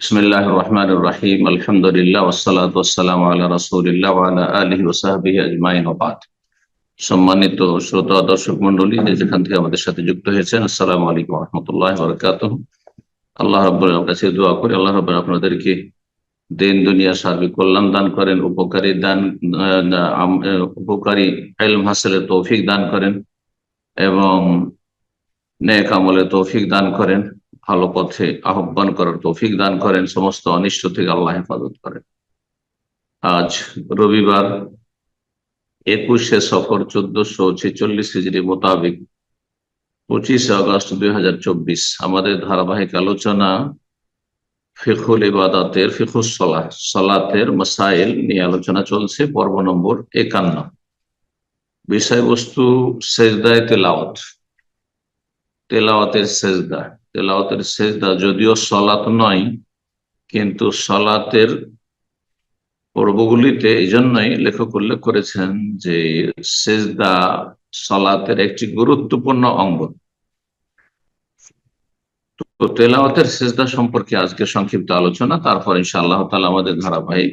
আল্লাহ সম্মানিত শ্রোতা, দর্শক মন্ডলী যেখান থেকে আমাদের সাথে যুক্ত হয়েছেন, আসসালাম আলাইকুম রহমতুল্লাহ বরকাত আল্লাহ রব্বুল কাছে দোয়া করি, আল্লাহ রব্বুল আপনাদেরকে দিন, দুনিয়া, সার্বিক কল্যাণ দান করেন, উপকারী দান উপকারী এলম হাসলে তৌফিক দান করেন এবং নেক আমলে তৌফিক দান করেন। ভালো পথে আহ্বান করার তৌফিক দান করেন, সমস্ত অনিষ্ট থেকে আল্লাহ হেফাজত করেন। আজ রবিবার একুশে সফর চোদ্দশো ছেচল্লিশ হিজড়ি মোতাবেক পঁচিশে আগস্ট দুই হাজার চব্বিশ। আমাদের ধারাবাহিক আলোচনা ফিখুল ইবাদাতের, ফিখুস সলাহ, সলাতের মাসাইল নিয়ে আলোচনা চলছে, পর্ব নম্বর একান্ন। বিষয়বস্তু সেজদায় তেলাওয়াত। তেলাওয়াতের সেজদা। তেলাওয়াতের সেজদা যদিও সলাত নয়, কিন্তু সলাতের পর্বগুলিতে এই জন্যই লেখক উল্লেখ করেছেন যে সেজদা সলাতের একটি গুরুত্বপূর্ণ অঙ্গ। তো তেলাওয়াতের সেজদা সম্পর্কে আজকে সংক্ষিপ্ত আলোচনা, তারপর ইনশাআল্লাহ তালা আমাদের ধারাবাহিক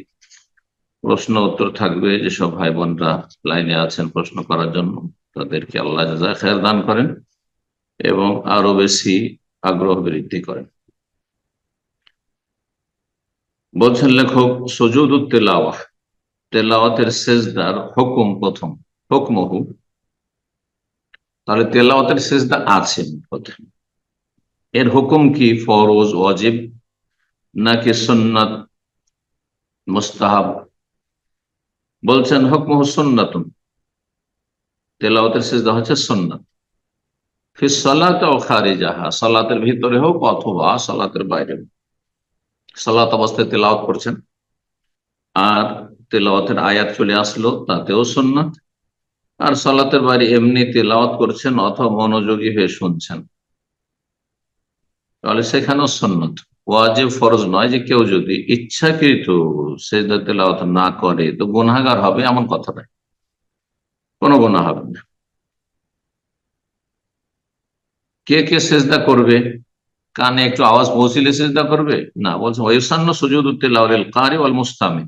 প্রশ্ন উত্তর থাকবে যেসব ভাই বোনরা লাইনে আছেন প্রশ্ন করার জন্য, তাদেরকে আল্লাহ খেয়াল দান করেন এবং আরও বেশি আগ্রহ বৃদ্ধি করেন বলছেন লেখক, সজুদ তেলাওয়া তেলাওয়াতের শেষদার হুকুম প্রথম। হুকমহু তাহলে তেলাওয়াতের শেষদা আছে প্রথম। এর হুকুম কি? ফরোজ, ওয়াজিব, নাকি সন্ন্যত মুস্তাহাব? বলছেন হুকমহু সুন্নাতুন। তেলাওয়াতের শেষদা হচ্ছে সুন্নাত। ফির সলাতে ও খারিজাহা, সলাতের ভিতরে হোক অথবা সলাতের বাইরে সালাত অবস্থায় তেলাওয়াত করছেন। আর তেলাওয়াতের আয়াত চলে আসলো, তাতেও সুন্নাত। আর সালাতের বাইরে এমনি তেলাওয়াত করছেন অথবা মনোযোগী হয়ে শুনছেন। তাহলে সেখানেও সন্ন্যত ওয়াজিব ফরজ নয় যে কেউ যদি ইচ্ছাকৃত সেজদা তেলাওয়াত না করে, তো গুনাগার হবে এমন কথা নয়। কোনো গুণা হবে না। কে কে সেজদা করবে? কানে একটু আওয়াজ পৌঁছিলে সেজদা করবে? না, বলছে ওয়সান্ন সুজুদ তেলাওয়াল কারি ওয়াল মুস্তামি।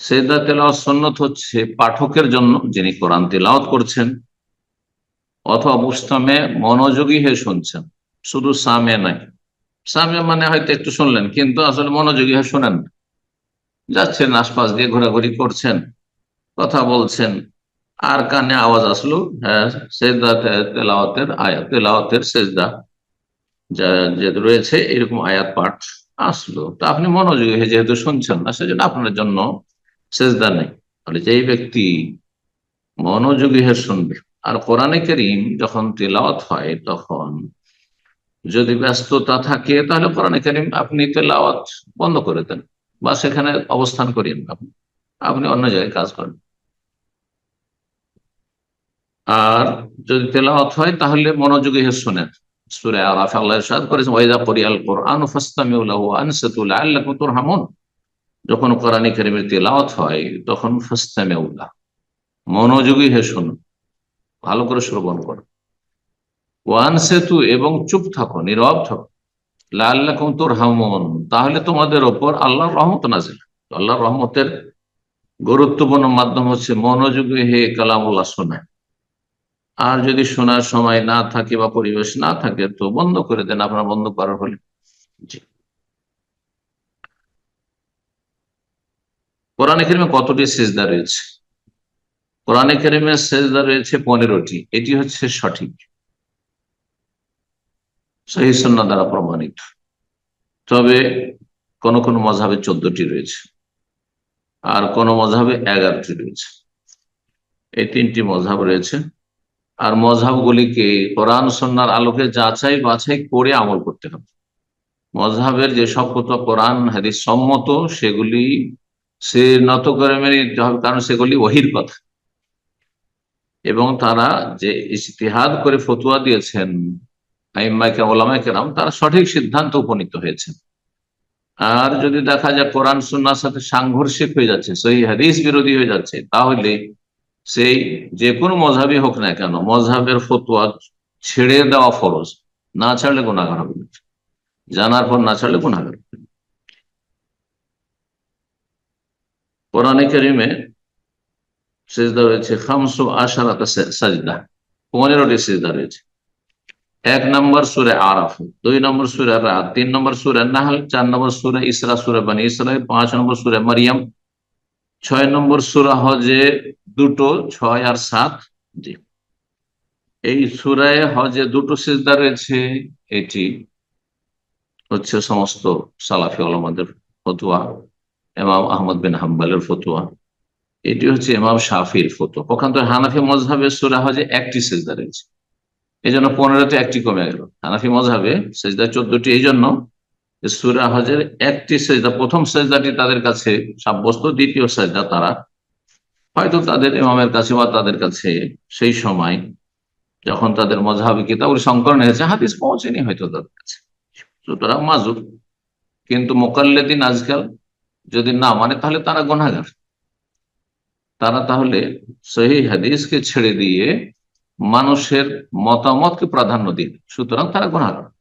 সেজদা, তেলাওয়াত, সন্নত হচ্ছে পাঠকের জন্য যিনি কোরআন তেলাওয়াত করছেন, অথবা মুস্তামে মনোযোগী হয়ে শুনছেন। শুধু সামে নাই। সামে মানে হয়তো একটু শুনলেন, কিন্তু আসলে মনোযোগী হয়ে শোনেন যাচ্ছেন আশপাশ দিয়ে ঘোরাঘুরি করছেন, কথা বলছেন আর কানে আওয়াজ আসলো হ্যাঁ সেজদা তেলাওয়াতের আয়াত, তেলাওয়াতের সেজদা যা, যে রয়েছে, এরকম আয়াত পাঠ আসলো। তা আপনি মনোযোগী হয়ে যেহেতু শুনছেন না, সেজন্য আপনার জন্য সেজদা নেই। তাহলে যেই ব্যক্তি মনোযোগী হয়ে শুনবে, আর কোরআনে করিম যখন তেলাওয়াত হয়, তখন যদি ব্যস্ততা থাকে, তাহলে কোরআনে করিম আপনি তেলাওয়াত বন্ধ করে দেন বা সেখানে অবস্থান করিয়েন আপনি। আপনি অন্য জায়গায় কাজ করেন। আর যদি তেলাওয়াত হয়, তাহলে মনোযোগী শোনেন সুরে আরাফ, আল্লাহ ইরশাদ করেছেন ওয়াইদা করিয়াল কোরআন ফাসতামিউ লাহু আনসাতু লাআল্লাকুম তুরহামুন। যখন কোরআনে কারীমের তেলাওয়াত হয়, তখন ফাসতামিউ লাহ মনোযোগী হে শুনুন ভালো করে শ্রবণ করো। ওয়ান সেতু এবং চুপ থাকো, নীরব থাকো লাল্লাকুম তুরহামুন। তাহলে তোমাদের ওপর আল্লাহর রহমত নাজিল। আল্লাহর রহমতের গুরুত্বপূর্ণ মাধ্যম হচ্ছে মনোযোগী হে কালামুল্লাহ শোনা। আর যদি শোনার সময় না থাকে বা পরিবেশ না থাকে, তো বন্ধ করে দেন, আপনার বন্ধ করার হলে। কোরআনে কেরিমে কতটি সেজদা রয়েছে? কোরআনে কেরিমে সেজদা রয়েছে পনেরোটি। এটি হচ্ছে সঠিক। সহিসন্না দ্বারা প্রমাণিত। তবে কোন কোন মজাবে চোদ্দটি রয়েছে আর কোন মজাবে এগারোটি রয়েছে। এই তিনটি মজাব রয়েছে। আর মজাবগুলিকে কোরআন সন্ন্যার আলোকে যাচাই বাছাই করে আমল করতে হবে। মজাবের যে সব কোরআন, হাদিস সম্মত, সেগুলি সে নত করে মেনে নিতে হবে, কারণ সেগুলি ওহির কথা। এবং তারা যে ইস্তিহাদ করে ফতুয়া দিয়েছেন তারা সঠিক সিদ্ধান্ত উপনীত হয়েছে আর যদি দেখা যায় কোরআন সুন্নার সাথে সাংঘর্ষিক হয়ে যাচ্ছে সেই হাদিস বিরোধী হয়ে যাচ্ছে, তাহলে সেই যে কোনো মজাবই হোক না কেন মজাবের ফতুয়া ছেড়ে দেওয়া ফরজ, না ছাড়লে গুণাগার হবে না। জানার পর না ছাড়লে গুণাগার হবে কোরআনে করিমে সেজদা রয়েছে, খামসু আশারাতা সাজদা, পনেরোটি সেজদা রয়েছে। এক নম্বর সুরে আরাফ, দুই নম্বর সুরে রাত, তিন নম্বর সুরে নাহল, চার নম্বর সুরে ইসরা, সুরে বানি ইসরাইল, পাঁচ নম্বর সুরে মারিয়াম ছয় নম্বর সুরা হজে দুটো, ছয় আর সাত, জি। এই সুরায় হজে দুটো সেজদা রয়েছে, এটি হচ্ছে সমস্ত সালাফি আলমাদের ফতুয়া এমাম আহমদ বিন হাম্বালের ফতুয়া। এটি হচ্ছে ইমাম শাফির ফতুয়া। পক্ষান্তর হানাফি মজহাবের সুরা হজে একটি সেজদা রয়েছে। এই জন্য পনেরোতে একটি কমে গেল। হানাফি মজহাবে সেজদা চোদ্দটি এই জন্য সুরা হজের একটি সেজদা, প্রথম সেজদাটি তাদের কাছে সাব্যস্ত, দ্বিতীয় সেজদা তারা হয়তো তাদের ইমামের কাছে বা তাদের কাছে সেই সময় যখন তাদের মজাহাবি কিতাবুল সংকলন হয়েছে, হাদিস পৌঁছেনি হয়তো তাদের কাছে। সুতরাং মাজুর। কিন্তু মোকাল্লেদিন আজকাল যদি না মানে তাহলে তারা গোনাগার তারা তাহলে সহি হাদিসকে ছেড়ে দিয়ে মানুষের মতামতকে প্রাধান্য দিন সুতরাং তারা গোনাগার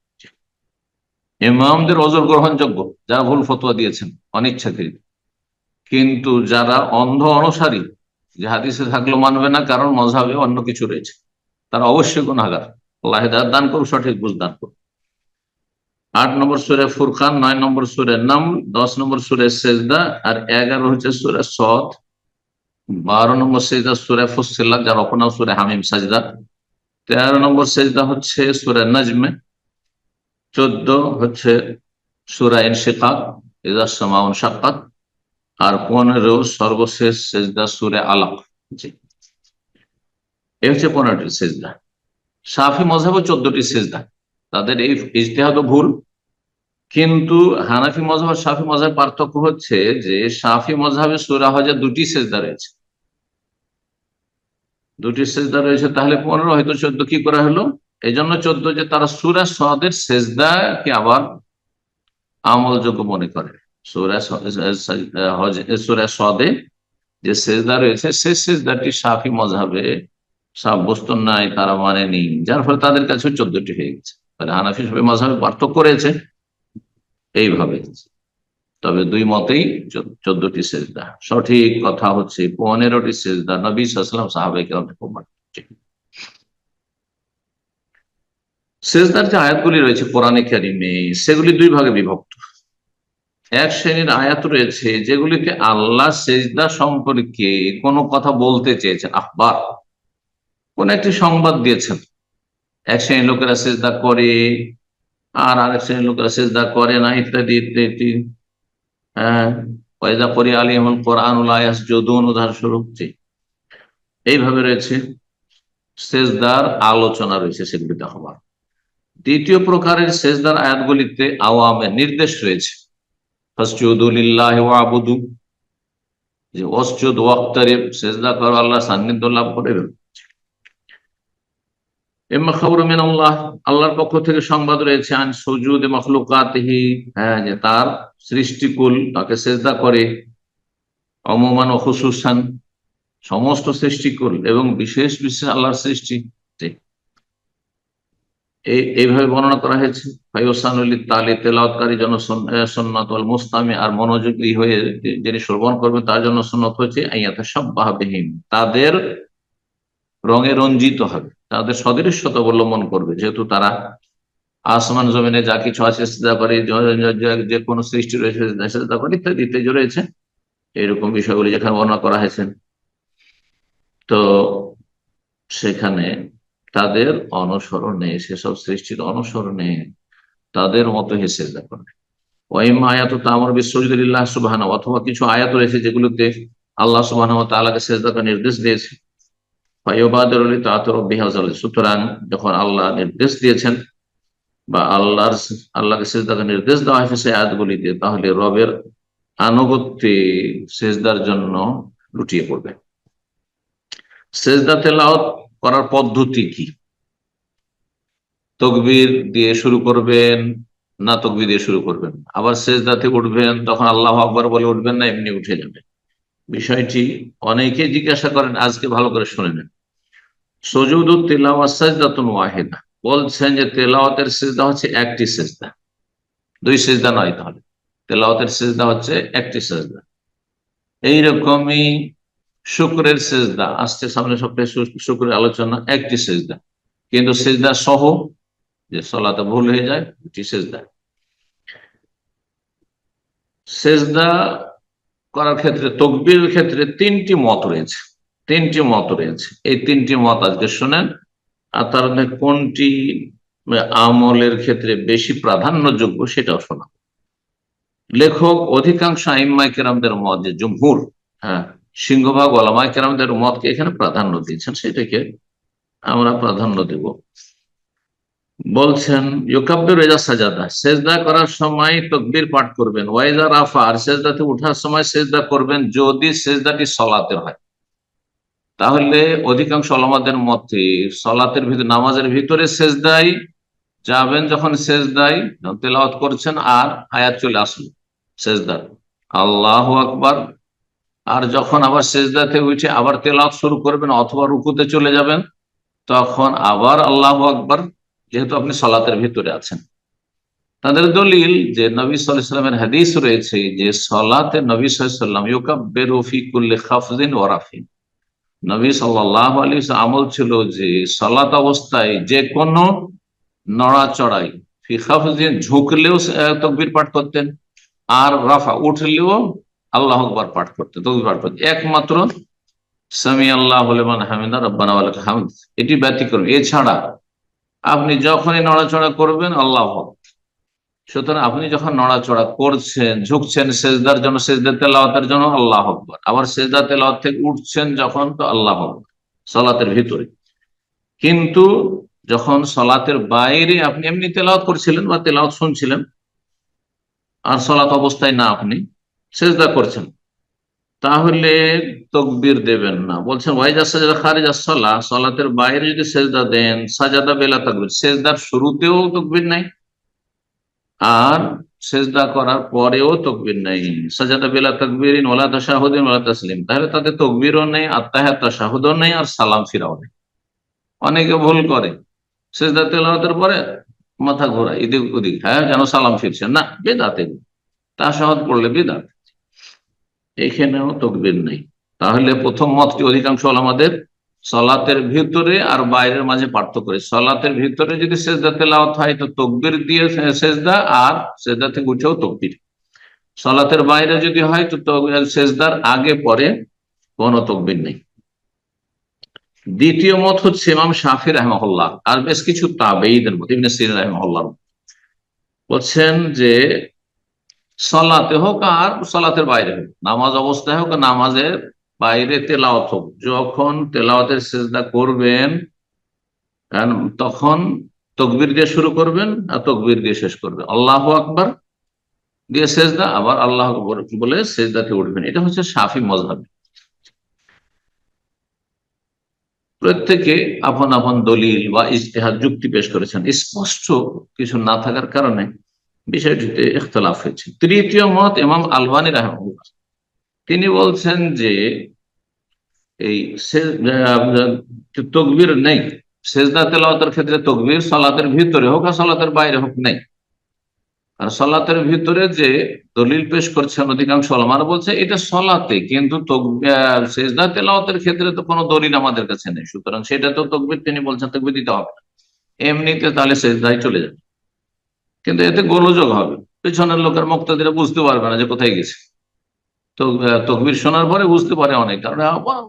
ইমামদের অজর গ্রহণযোগ্য, যারা ভুল ফতোয়া দিয়েছেন, অনিচ্ছাকৃত। কিন্তু যারা অন্ধ অনুসারী, যে হাদিসে থাকলেও মানবে না, কারণ মজাবে অন্য কিছু রয়েছে। তারা অবশ্যই গুণাগার আল্লাহ দান করুক, সঠিক বুঝ দান করুক। আট নম্বর সুরে ফুরখান নয় নম্বর সুরে নাম দশ নম্বর সুরে সেজদা, আর এগারো হচ্ছে সুরে সদ বারো নম্বর সেজদা সুরে ফুসিল্লা যার অপনাও সুরে হামিম সাজদা। তেরো নম্বর সেজদা হচ্ছে সুরে নজমে। চোদ্দ হচ্ছে সুরা ইনশিকাক ইজার সামাউন সাক্কাত আর পনেরো সর্বশেষ সেজদা সুরে আলাপ জি। এই হচ্ছে পনেরোটি সেজদা। সাফি মজাবও চোদ্দটি সেজদা। তাদের এই ইজতেহাদ ভুল। কিন্তু হানাফি মজাব আর সাফি মজাবের পার্থক্য হচ্ছে যে সাফি মজাবে সুরা হজে দুটি সেজদা রয়েছে। দুটি সেজদা রয়েছে, তাহলে পনেরো হয়তো চোদ্দ কি করা হলো? এই জন্য চোদ্দ যে তারা সুরা সদের সেজদাকে আবার আমলযোগ্য মনে করে। সুরা সদে যে সেজদা রয়েছে, সে সেজদাটি সাফি মজাবে সাব্যস্ত নাই, তারা মানেনি, যার ফলে তাদের কাছে চোদ্দটি হয়ে গেছে। হানাফি সবাই মজাবে পার্থক্য করেছে এইভাবে। তবে দুই মতেই চোদ্দটি সেজদা। সঠিক কথা হচ্ছে পনেরোটি সেজদা নবী সাল্লাম সাহাবাহিক সেজদার যে আয়াতগুলি রয়েছে কোরআনে কারিমে, সেগুলি দুই ভাগে বিভক্ত। এক শ্রেণির আয়াত রয়েছে যেগুলিতে আল্লাহ সেজদা সম্পর্কে কোনো কথা বলতে চেয়েছেন আহবার। কোন একটি সংবাদ দিয়েছেন। এক শ্রেণির লোকেরা সেজদা করে, আর আরেক শ্রেণির লোকেরা সেজদা করে না, ইত্যাদি ইত্যাদি। হ্যাঁ করি আলিমুল কোরআন আয়াস যদুন উদাহরণস্বরূপ এইভাবে রয়েছে সেজদার আলোচনা রয়েছে সেগুলিতে হবার দ্বিতীয় প্রকারের সেজদার আয়াতগুলিতে আওয়ামের নির্দেশ রয়েছে। আবুদু। যে অসজুদ ওয়াক্তারিব, সেজদা করো, আল্লাহ সান্নিধ্য লাভ করে এম্মা খবর আল্লাহ আল্লাহর পক্ষ থেকে সংবাদ রয়েছে, আন সজুদ মখলুকাতহি। হ্যাঁ যে তার সৃষ্টিকুল, তাকে সেজদা করে। অমমান ও সমস্ত সৃষ্টিকুল এবং বিশেষ বিশেষ আল্লাহর সৃষ্টি। এইভাবে বর্ণনা করা হয়েছে। ফাইসানুল্লি তালি তেলাওয়াতকারী জন্য সন্ন্যত মুস্তামি আর মনোযোগী হয়ে যিনি শ্রবণ করবে তার জন্য সন্ন্যত হচ্ছে আইয়াতে সব বাহাবিহীন তাদের রঙে রঞ্জিত হবে। তাদের সদৃশ্যতা অবলম্বন করবে। যেহেতু তারা আসমান জমিনে যা কিছু আছে চিন্তা করে যে কোনো সৃষ্টি রয়েছে চিন্তা করে ইত্যাদি ইত্যাদি রয়েছে। এরকম বিষয়গুলি যেখানে বর্ণনা করা হয়েছে। তো সেখানে তাদের অনুসরণে সেসব সৃষ্টির অনুসরণে তাদের মতো হেসে করবে ওয়াইম আয়াত তামর বিশ্বজিদুল্লাহ সুবাহ অথবা কিছু আয়াত রয়েছে যেগুলোতে আল্লাহ সুবাহ তালাকে সেজদাকে নির্দেশ দিয়েছে। সুতরাং যখন আল্লাহ নির্দেশ দিয়েছেন বা আল্লাহর আল্লাহকে সেজদাকে নির্দেশ দেওয়া হয়েছে সেই আয়াতগুলি দিয়ে তাহলে রবের আনুগত্যে সেজদার জন্য লুটিয়ে পড়বে। সেজদা তেলাওয়াত করার পদ্ধতি কি? তকবির দিয়ে শুরু করবেন, না তকবির দিয়ে শুরু করবেন? আবার সেজদাতে উঠবেন, তখন আল্লাহ আকবর বলে উঠবেন না, এমনি উঠে যাবেন বিষয়টি অনেকে জিজ্ঞাসা করেন, আজকে ভালো করে শুনে নেন। সজুদুল তেলাওয়াত সাজদাতুন বলছেন যে তেলাওয়াতের সেজদা হচ্ছে একটি সেজদা। দুই সেজদা নয় তাহলে। তেলাওয়াতের সেজদা হচ্ছে একটি সেজদা। এইরকমই শুক্রের সেজদা। আসছে সামনে সপ্তাহে শুক্রের আলোচনা, একটি সেজদা। কিন্তু সেজদা সহ যে সলাতে ভুল হয়ে যায়, দুটি সেজদা। সেজদা করার ক্ষেত্রে, তকবির ক্ষেত্রে তিনটি মত রয়েছে। তিনটি মত রয়েছে। এই তিনটি মত আজকে শোনেন। আর তার মধ্যে কোনটি আমলের ক্ষেত্রে বেশি প্রাধান্যযোগ্য সেটাও শোনা লেখক, অধিকাংশ আইম্মাই কেরামদের মত যে জমহুর হ্যাঁ সিংহভাগ ওলামাই কেরামদের মতকে এখানে প্রাধান্য দিয়েছেন, সেটাকে আমরা প্রাধান্য দেব। বলছেন, ইউকাব্বির রেজা সাজাদা, সেজদা করার সময় তকবির পাঠ করবেন। ওয়াইজা রাফা, আর সেজদাতে উঠার সময় সেজদা করবেন যদি সেজদাটি সলাতে হয়। তাহলে অধিকাংশ আলমাদের মতে সলাতের ভিতরে, নামাজের ভিতরে সেজদাই যাবেন, যখন সেজদাই তেলাওয়াত করছেন, আর আয়াত চলে আসলো সেজদা। আল্লাহ আকবার। আর যখন আবার সেজদাতে উঠে আবার তেলাওয়াত শুরু করবেন অথবা রুকুতে চলে যাবেন, তখন আবার আল্লাহ আকবার, যেহেতু আপনি সলাতের ভিতরে আছেন। তাদের দলিল যে নবী সাল্লামের হাদিস রয়েছে যে সলাতে নবী সাল্লাম ইউকাব্বের রফি কুল্লে খাফদিন ওরাফিন নবী সাল্লাহ আলী আমল ছিল যে সলাত অবস্থায় যে কোনো নড়াচড়াই ফিখাফদিন ঝুঁকলেও তকবির পাঠ করতেন, আর রাফা উঠলেও আল্লাহ আকবার পাঠ করতে, তকবির পাঠ একমাত্র সামি আল্লাহ হলেমান হামিদা রব্বানা হামিদ। এটি ব্যতিক্রম। এছাড়া আপনি যখনই নড়াচড়া করবেন, আল্লাহ সুতরাং আপনি যখন নড়াচড়া করছেন, ঝুঁকছেন সেজদার জন্য, সেজদার তেলাওয়াতের জন্য, আল্লাহ আকবর। আবার সেজদা তেলাওয়াত থেকে উঠছেন যখন, তো আল্লাহ আকবর। সলাতের ভিতরে। কিন্তু যখন সলাতের বাইরে আপনি এমনি তেলাওয়াত করছিলেন বা তেলাওয়াত শুনছিলেন, আর সলাত অবস্থায় না আপনি সেজদা করছেন। তাহলে তকবির দেবেন না। বলছেন, ওয়াইজা সাজাদা খারিজা সলা সলাতের বাইরে যদি সেজদা দেন, সাজাদা বেলা তকবির। সেজদার শুরুতেও তকবির নাই, আর সেজদা করার পরেও তকবির নাই। সাজাদা বেলা তকবির ওলা তাশাহুদিন ওলা তাসলিম। তাহলে তাদের তকবিরও নেই আত্মাহাত তাশাহুদও নেই, আর সালাম ফিরাও নেই। অনেকে ভুল করে। সেজদা তেলাওয়াতের পরে মাথা ঘোরা এদিক ওদিক। হ্যাঁ যেন সালাম ফিরছে। না বেদাতে তাশাহুদ পড়লে বেদাত। এখানেও তকবির নেই। তাহলে প্রথম মতটি অধিকাংশ হল আমাদের সলাতের ভিতরে আর বাইরের মাঝে পার্থক্য করে সলাতের ভিতরে যদি সেজদা তেলাওয়াত হয়, তো তকবির দিয়ে সেজদা আর সেজদা থেকে উঠেও তকবির। সলাতের বাইরে যদি হয়, তো সেজদার আগে, পরে কোনো তকবির নেই। দ্বিতীয় মত হচ্ছে ইমাম শাফি রহমহল্লা আর বেশ কিছু তাবেইদের মত, ইবনে সিরিন রহমহল্লার বলছেন যে সলাতে হোক আর সালাতের বাইরে হোক। নামাজ অবস্থায় হোক নামাজের বাইরে তেলাওয়াত হোক। যখন তেলাওয়াতের সেজদা করবেন তখন তকবির দিয়ে শুরু করবেন আর তকবির দিয়ে শেষ করবেন। আল্লাহ আকবার দিয়ে সেজদা, আবার আল্লাহ বলে সেজদাতে উঠবেন। এটা হচ্ছে সাফি মজহাবি প্রত্যেকে আপন আপন দলিল বা ইস্তেহার যুক্তি পেশ করেছেন। স্পষ্ট কিছু না থাকার কারণে বিষয়টিতে ইখতলাফ হয়েছে। তৃতীয় মত ইমাম আলবানী রাহমুল্লাহ তিনি বলছেন যে এই তকবির নেই। সেজদা তেলাওয়াতের ক্ষেত্রে তকবির সলাতের ভিতরে হোক আর সলাতের বাইরে হোক নেই। আর সলাতের ভিতরে যে দলিল পেশ করছেন অধিকাংশ আলমারা বলছে, এটা সলাতে, কিন্তু সেজদা তেলাওয়াতের ক্ষেত্রে তো কোনো দলিল আমাদের কাছে নেই। সুতরাং সেটা তো তকবির, তিনি বলছেন তকবির দিতে হবে না। এমনিতে তাহলে সেজদায় চলে যাবে। কিন্তু এতে গোলযোগ হবে। পেছনের লোকের মুক্তাদিরা বুঝতে পারবে না যে কোথায় গেছে। তো তকবির শোনার পরে বুঝতে পারে অনেক। কারণ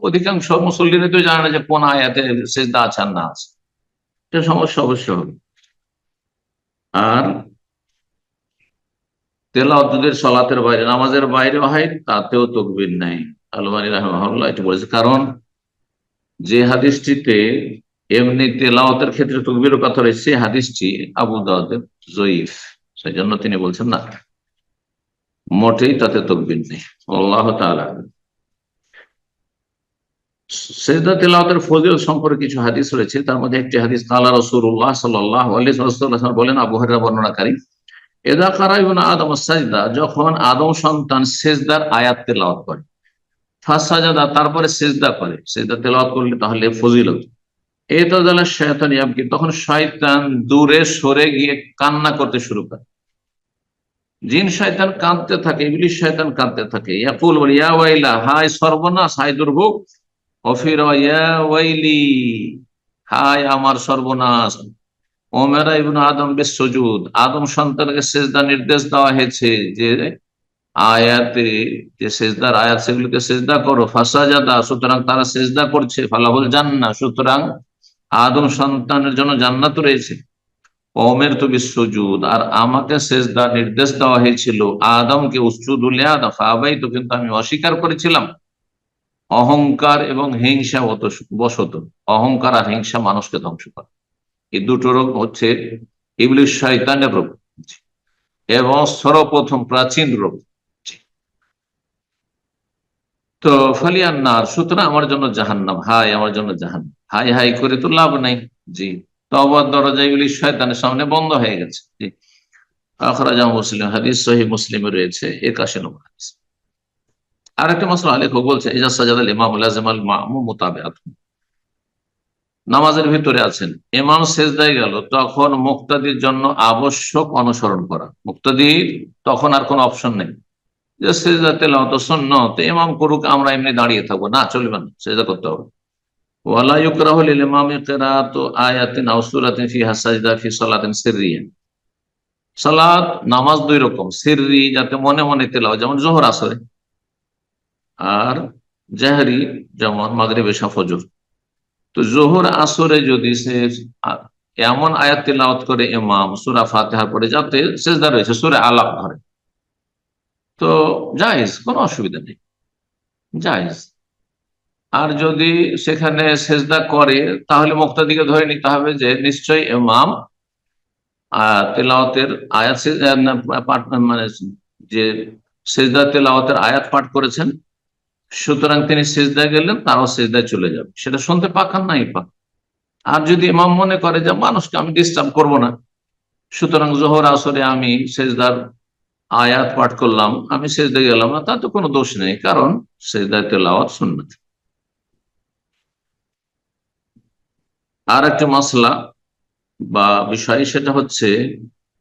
অধিকাংশ মুসল্লিরা তো জানে না যে কোন আয়াতে সেজদা আছে আর না আছে। এটা সমস্যা অবশ্য হবে। আর তেলাওয়াত যদি সলাতের বাইরে, নামাজের বাইরে হয়, তাতেও তকবির নাই। আলমানি রহমাল্লাহ এটি বলেছে। কারণ, যে হাদিসটিতে এমনি তেলাওয়াতের ক্ষেত্রে তকবির কথা রয়েছে, হাদিসটি আবু দাউদের জয়ীফ। সেই জন্য তিনি বলছেন, না, মোটেই তাতে তকবির নেই। আল্লাহ তাআলা। সেজদা ফজিল সম্পর্কে কিছু হাদিস রয়েছে। তার মধ্যে একটি হাদিস ওয়াসাল্লাম বলেন বর্ণনাকারী এদা আদম সাজদা যখন আদম সন্তান সেজদার করে তারপরে সেজদা করে। সেজদা তেলাওয়াত করলে তাহলে ফজিলত। জালা শয়তান ইয়াবকি তখন শয়তান দূরে সরে গিয়ে কান্না করতে শুরু করে। জিন শয়তান কাঁদতে থাকে ইবলিশ শয়তান কাঁদতে থাকে। ইয়াকুল বলে, ইয়া ওয়াইলা, হায় সর্বনাশ, হায় দুর্ভোগ। অফির, ইয়া ওয়াইলি, হায় আমার সর্বনাশ। ওমেরা ইবনু আদম বেশ সজুদ আদম সন্তানকে সেজদা নির্দেশ দেওয়া হয়েছে যে আয়াতে, যে সেজদার আয়াত সেগুলোকে সেজদা করো। ফাসাজাদা, সুতরাং তারা সেজদা করছে, ফালাহুল জান্না সুতরাং আদম সন্তানের জন্য জান্নাত রয়েছে। ওমের তো বিশ্বজুদ আর আমাকে শেষ সেজদা নির্দেশ দেওয়া হয়েছিল, আদমকে উচ্চুদুল্লে আদম তো কিন্তু আমি অস্বীকার করেছিলাম। অহংকার এবং হিংসা বশত, অহংকার আর হিংসা মানুষকে ধ্বংস করে। এই দুটো রোগ হচ্ছে ইবলিশ শয়তানের রোগ। এবং সর্বপ্রথম প্রাচীন রোগ। তো ফালিয়ান্নার, সুতরাং আমার জন্য জাহান্নাম। হাই আমার জন্য জাহান্নাম। হাই হাই করে তো লাভ নাই। জি। তবার দরজা ইবলিশ শয়তানের সামনে বন্ধ হয়ে গেছে। জি। আখরাজা মুসলিম হাদিস সহি মুসলিমে রয়েছে একাশি নম্বর হাদিস। আর একটা মশলা লেখক বলছে ইজাজ সাজাদ আল ইমাম আল মামু মোতাবেআত। নামাজের ভিতরে আছেন। ইমাম শেষদায় গেল, তখন মুক্তাদির জন্য আবশ্যক অনুসরণ করা। মুক্তাদির, তখন আর কোনো অপশন নেই। যে সেজদা তেলাওয়াত সুন্নত, ইমাম করুক, আমরা এমনি দাঁড়িয়ে থাকব। না, চলবে না, সেজদা করতে হবে। ওয়ালা আয়াতিন আও সূরাতিন ফি সালাতিন সিররিয়া সালাত, নামাজ দুই রকম, সিররি, যাতে মনে মনে তেলাওয়াত, যেমন জোহর, আসরে। আর জাহরি, যেমন মাগরিব ফজর। তো জোহর, আসরে যদি সে এমন আয়াত তেলাওয়াত করে ইমাম, সূরা ফাতিহা পড়ে যাতে সেজদা রয়েছে, সূরা আলাপ ধরে। তো জায়েজ, কোনো অসুবিধা নেই। জায়েজ। আর যদি সেখানে সেজদা করে, তাহলে মুক্তাদিকে ধরে নিতে হবে যে নিশ্চয়ই ইমাম তেলাওয়াতের আয়াত পাঠ মানে যে সেজদা তেলাওয়াতের আয়াত পাঠ করেছেন, সুতরাং তিনি সেজদায় গেলেন, তারাও সেজদায় চলে যাবে। সেটা শুনতে পাকান নাই পাক। আর যদি ইমাম মনে করে যে, মানুষকে আমি ডিস্টার্ব করব না, সুতরাং জোহর আসরে আমি সেজদার আয়াত পাঠ করলাম, আমি সেজদা গেলাম না তাতে কোনো দোষ নেই, কারণ সেজদায় তেলাওয়াত সুন্নত। আর একটা মশলা বা বিষয় সেটা হচ্ছে,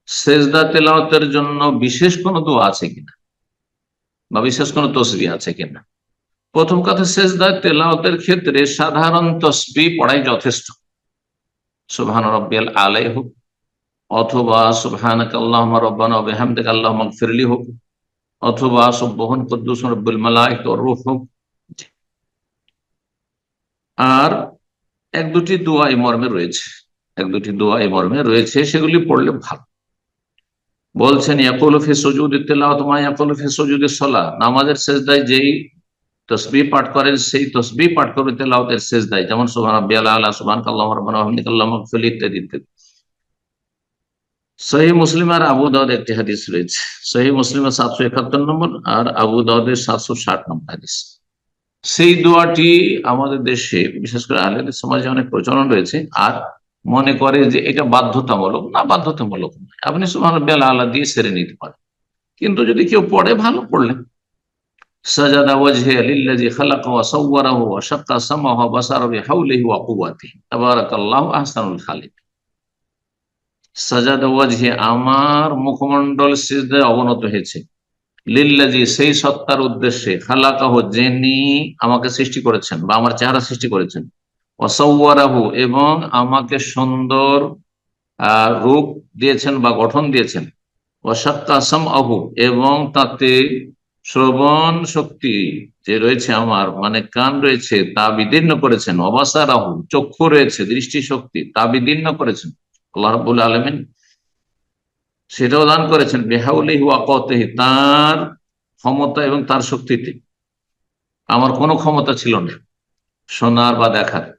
সেজদা, তেলাওয়াতের জন্য বিশেষ কোনো দোয়া আছে কিনা? বা বিশেষ কোনো তসবি আছে কিনা? প্রথম কথা, সেজদা, তেলাওয়াতের ক্ষেত্রে সাধারণ তসবি পড়াই যথেষ্ট। সুবহান রব্বিয়াল আলাই হোক অথবা সুবহানাক আল্লাহুম্মা রব্বানা ওয়া বিহামদিকা হোক, অথবা সুবহান কুদ্দুস রব্বুল আর এক দুটি দোয়া এই মর্মে রয়েছে, এক দুটি দোয়া এই মর্মে রয়েছে, সেগুলি পড়লে ভালো। বলছেন, ইয়াকুল ফি সুজুদি তিলাওয়াত মা ইয়াকুল ফি সুজুদি সালাহ নামাজের সেজদায় যেই তসবি পাঠ করেন, সেই তসবি পাঠ করবে তেলাওয়াতের সেজদায়, যেমন সুবহান রাব্বিয়াল আলা সুবহানাক আল্লাহুম্মা, রব্বানা ওয়া বিহামদিকা আল্লাহুম্মা ইত্যাদি ইত্যাদি। সহি মুসলিম আর আবু দাউদ একটি হাদিস রয়েছে। সহি মুসলিমের সাতশো একাত্তর নম্বর আর আবু দাউদের সাতশো ষাট নম্বর হাদিস। সেই দোয়াটি আমাদের দেশে, বিশেষ করে আহলেদের সমাজে অনেক প্রচলন রয়েছে। আর মনে করে যে এটা বাধ্যতামূলক, না বাধ্যতামূলক নয়। আপনি সুমান বেলা আল্লাহ দিয়ে সেরে নিতে পারেন। কিন্তু যদি কেউ পড়ে, ভালো পড়লেন। সাজাদা ওয়াজহে লিল্লাজি খালাকা ওয়া সাওয়ারাহু ওয়া শাক্কা সামাহু ওয়া বাসারাহু বিহাউলিহি ওয়া কুওয়াতিহি। তাবারাকাল্লাহু আহসানুল খালিক। সাজাদা ওয়াজহে আমার মুখমণ্ডল সিজদায় অবনত হয়েছে। লিল্লাজি, সেই সত্তার উদ্দেশ্যে খালাকাহ যিনি আমাকে সৃষ্টি করেছেন বা আমার চেহারা সৃষ্টি করেছেন। অসৌয়ারাহু এবং আমাকে সুন্দর রূপ দিয়েছেন বা গঠন দিয়েছেন। অসাক্কাসম আহু এবং তাতে শ্রবণ শক্তি যে রয়েছে আমার মানে কান রয়েছে, তা বিদীর্ণ করেছেন। অবাসারাহু চক্ষু রয়েছে দৃষ্টি শক্তি তা বিদীর্ণ করেছেন। আল্লাহ রাবুল আলমিন সেটাও দান করেছেন বেহাউলি ওয়াকতেহি তার ক্ষমতা এবং তার শক্তিতে। আমার কোনো ক্ষমতা ছিল না শোনার বা দেখার।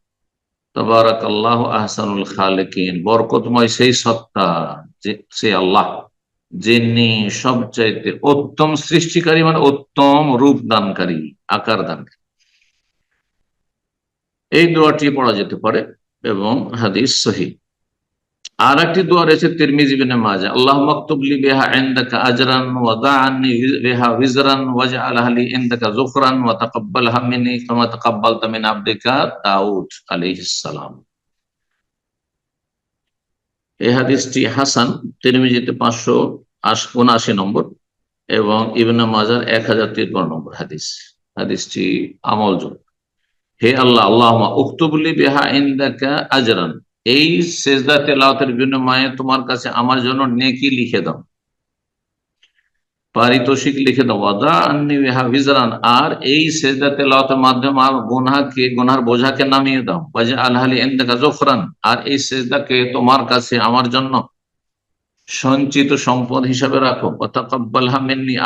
তবারক আল্লাহ আহসানুল খালেকিন, বরকতময় সেই সত্তা যে, সে আল্লাহ, যিনি সবচাইতে উত্তম সৃষ্টিকারী মানে উত্তম রূপ দানকারী, আকার দানকারী। এই দোয়াটি পড়া যেতে পারে এবং হাদিস সহি। আর একটি দোয়া রয়েছে তিরমিজি বিনে মাজা আল্লাহ মাকতুবলি বিহা ইনদাকা আজরান ওয়া দাআনি বিহা ওয়িজরান ওয়াজআলহা লি ইনদাকা যুকরান ওয়া তাকাব্বালহা মিন্নি কামা তাকাব্বালতা মিন আবদিকা দাউদ আলাইহিস সালাম। এই হাদিসটি হাসান, তিরমিজিতে পাঁচশো উনআশি নম্বর এবং ইবনে মাজার এক হাজার তিরপন্ন নম্বর হাদিস। হাদিসটি আমলযোগ্য হে আল্লাহ আল্লাহ উক্তবুলি বেহা ইন্দাকা আজরান। এই সেজদা তেলাওতের বিনিময়ে তোমার কাছে আমার জন্য নেকি লিখে দাও। পারিতোষিক লিখে দাও। ওয়াদা আন্নি ভিজরান আর এই সেজদা তেলাওতের মাধ্যমে আমার গুনহাকে, গুনহার বোঝাকে নামিয়ে দাও। বাজে আলহালি ইন্দাকা জফরান আর এই সেজদাকে তোমার কাছে, আমার জন্য সঞ্চিত সম্পদ হিসাবে রাখো। তাকাব্বাল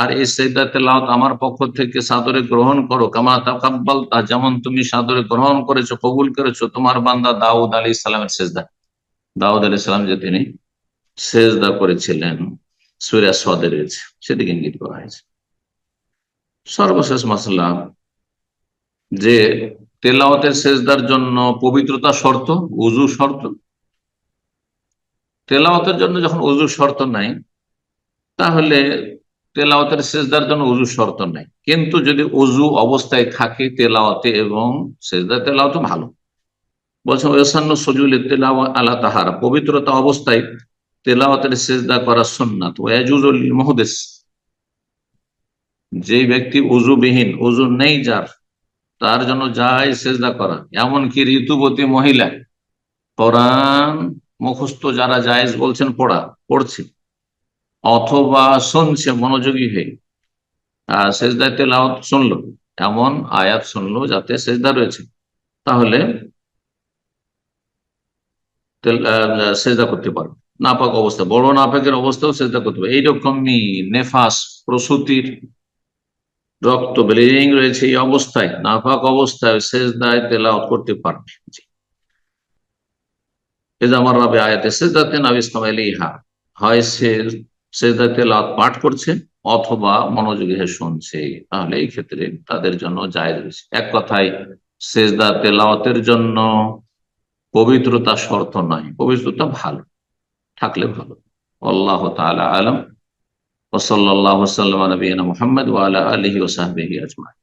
আর এই সেজদা তেলাওয়াত আমার পক্ষ থেকে সাদরে গ্রহণ করো। কামা তাকাব্বাল তা যেমন তুমি সাদরে গ্রহণ করেছ, কবুল করেছ, তোমার বান্দা দাউদ আলী ইসলামের সেজদা। দাউদ আলী ইসলাম যে তিনি সেজদা করেছিলেন সুরিয়া সদে রয়েছে সেদিকে ইঙ্গিত করা হয়েছে। সর্বশেষ মাসলা, যে তেলাওয়াতের সেজদার জন্য পবিত্রতা শর্ত উজু শর্ত তেলাওয়াতের জন্য যখন উজু শর্ত নাই, তাহলে তেলাওয়াতের সেজদার জন্য উজু শর্ত নাই। কিন্তু যদি উজু অবস্থায় থাকে তেলাওয়াতে এবং সেজদা, তেলাওয়াত ভালো। বলছেন, ওয়াসান্ন সজুল তেলাওয়া আলা তাহারা পবিত্রতা অবস্থায় তেলাওয়াতের সেজদা করা সুন্নাত। ওয়াজুজুল মহদেশ যে ব্যক্তি উজুবিহীন উজু নেই যার, তার জন্য যায় সেজদা করা। এমনকি ঋতুবতী মহিলা, কোরআন মুখস্থ যারা জায়েজ বলছেন পড়া, পড়ছে। অথবা শুনছে, মনোযোগী হয়ে। সেজদায় তেলাওয়াত শুনলো, এমন আয়াত শুনলো যাতে সেজদা রয়েছে। তাহলে সেজদা করতে পারবে। নাপাক অবস্থা, বড় নাপাকের অবস্থাও সেজদা করতে পারবে। এইরকমই নেফাস, প্রসূতির রক্ত ব্লিডিং রয়েছে এই অবস্থায়। নাপাক অবস্থায় সেজদায় তেলাওয়াত করতে পারবে। জি আমার রাবে আয়াতে সেজদাতে নাবিস্তাম ইহা। হয় সে সেজদাতে লাভ পাঠ করছে অথবা মনোযোগী শুনছে। তাহলে এই ক্ষেত্রে তাদের জন্য জায়জ রয়েছে। এক কথায় সেজদা তেলাওয়াতের জন্য পবিত্রতা শর্ত নয় পবিত্রতা ভালো, থাকলে ভালো। আল্লাহ তালা আলম। ওসল্লাহ সাল্লাম নবীনা মোহাম্মদ ওয়ালা আলহি ওসাহবিহি আজমাই